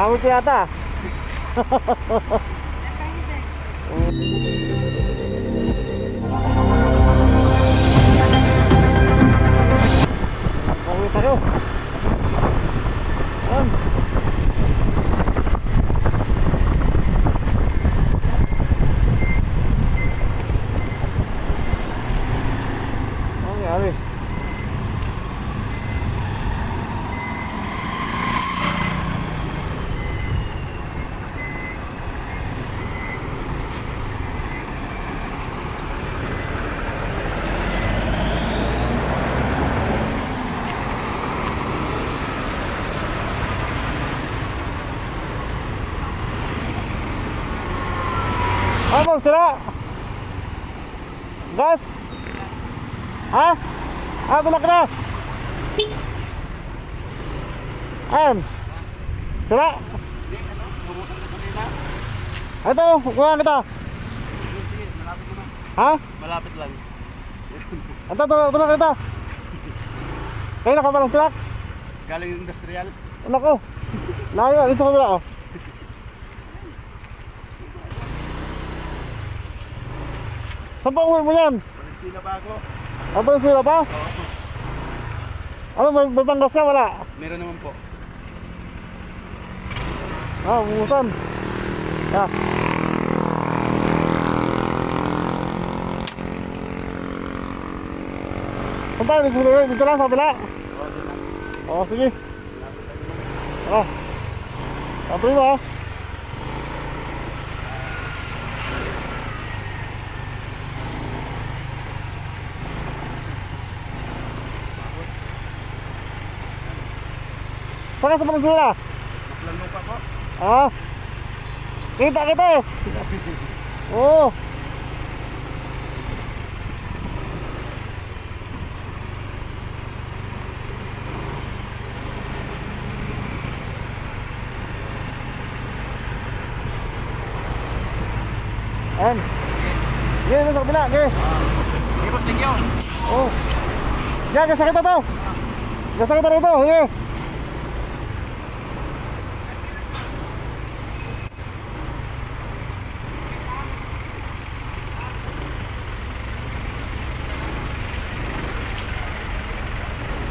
Hamit yata. Pauwi tayo. Ayan. Ano nangyari? Ano, sira? Gas? Ha? Ah, bulak na. Ayan. Sira? Ito, kuha kita. Ha? Malapit lang. Ito, tulak tulak kita. Kayo na ka ba ng truck? Galing industrial. Ano ko? Layo, dito ka oh. Saan pa uwi mo yan? Valentina bago. Ano ba yung sila pa? Ano, may, may panggas ka? Wala. Meron naman po. Ah, umusan. Ya. Saan tayo? Dito, dito, dito lang, sa kabila. Oo, sige. Tara. Sabi mo ah. Saan ka sa? Maklano pa po. Ah. Kita kita eh. Oh. Ayan. Yan, sa kabila. Yan. Po, thank you. Oh. Yan, gasa kita to. Gasa kita rito. Sige.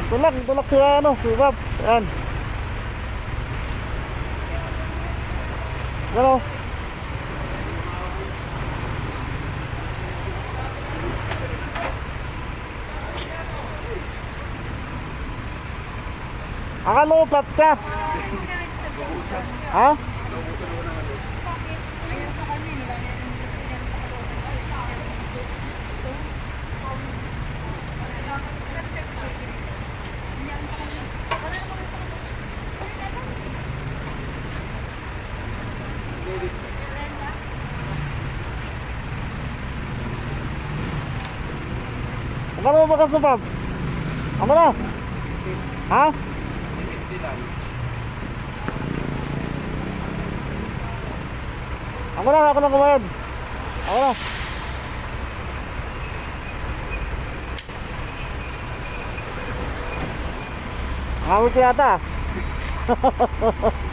Tulak, tulak siya ano, si Bob. Yan. Ano? Akala ko flat ka. Ha? Akala mo bakas mo, Bob? Ako na. Ha? Ako na, ako na kumayad. Ako na. Ka yata. Oo.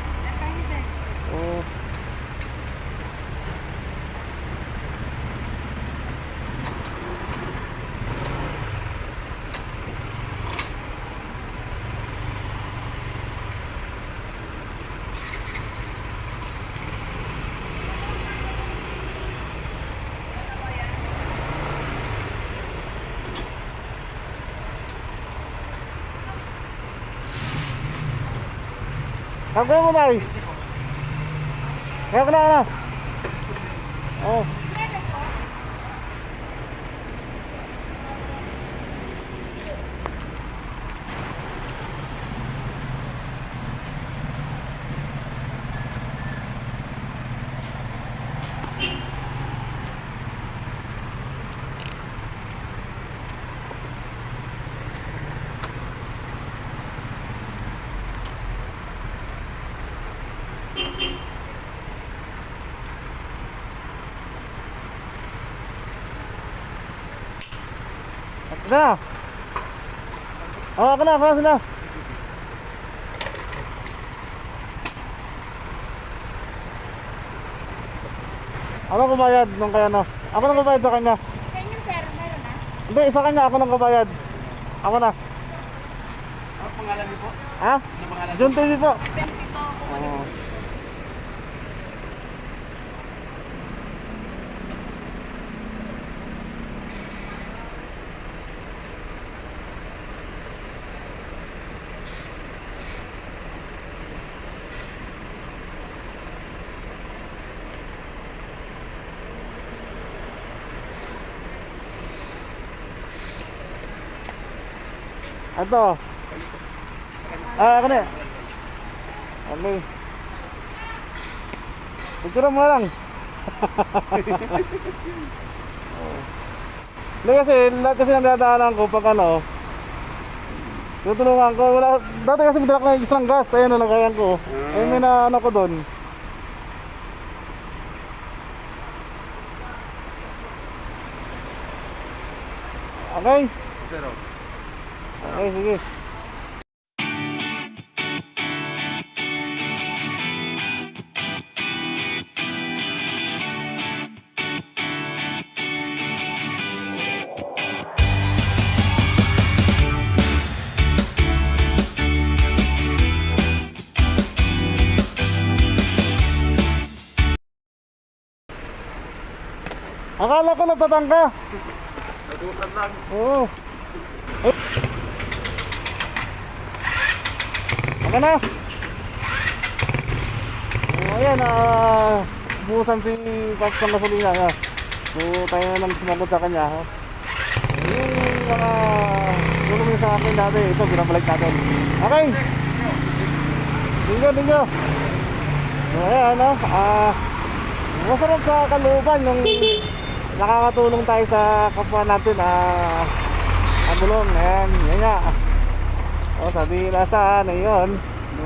Kagawin mo na eh. Kaya ko na na. Oo. Kena. Oh, ah, kena, kena, kena. Ano kubayad nung kaya na? Ako nang kubayad sa kanya. Sa inyo, sir, meron na? Hindi, sa kanya ako nang kubayad. Ako na. Ano pangalan niyo po? Ha? Ano pangalan niyo? John TV po. 22 po. Oh. Ito. Ah, na. Okay. Pagkira mo lang. Hindi kasi, lahat kasi ng dadaanan ko pag ano, tutulungan ko. Wala, dati kasi bidrak na isang gas, ayun na lagayan ko. Ayun may na ano ko doon. Okay, oh. Okay, sige. Akala ko nagtatangka. Nagulat lang. Oo. Eh. Okay na. Oh, ayan, ah, busan si Pops ng gasolina. Ah. So, tayo na lang sumagot sa kanya. Oh. Yung mga tulong niya sa akin dati, ito, binabalik natin. Okay. Dingo, dingo. So, ayan, no? Ah, masarap sa kalooban yung nakakatulong tayo sa kapwa natin ah Abulong, ayan, yan nga o sabi nila sa ano yun no,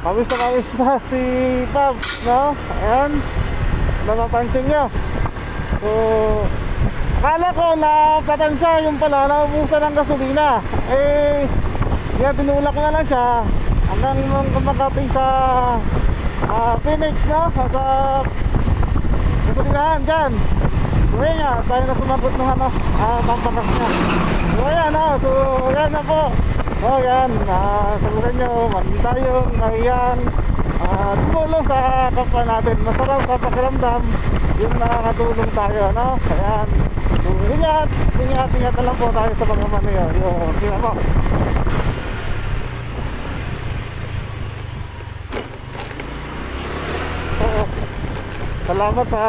pawis na pawis na si Pabs no? Ayan. Napapansin nyo so akala ko na patansya yung pala naubusan ng gasolina. Eh yan tinulak na lang siya. Hanggang kumakating sa ah, Phoenix no? Sa Gasolinahan dyan. Yun nga, tayo na sumagot ng ano, ah, pampakas niya. Ayan ah, so ayan na po. So yan, ah, sagutan nyo, maraming tayong mahiyan. Ah, tumulong sa kapwa natin. Masarap sa pakiramdam yung nakakatulong tayo, no? Ayan. So ingat, ingat, ingat na lang po tayo sa mga maniyo. Yun, tingnan po. Salamat sa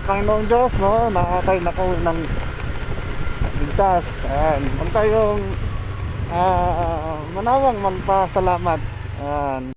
Panginoong Diyos, no, na tayo nakauwi ng ligtas. Ayan, huwag tayong ah, manawang magpasalamat. Ayan.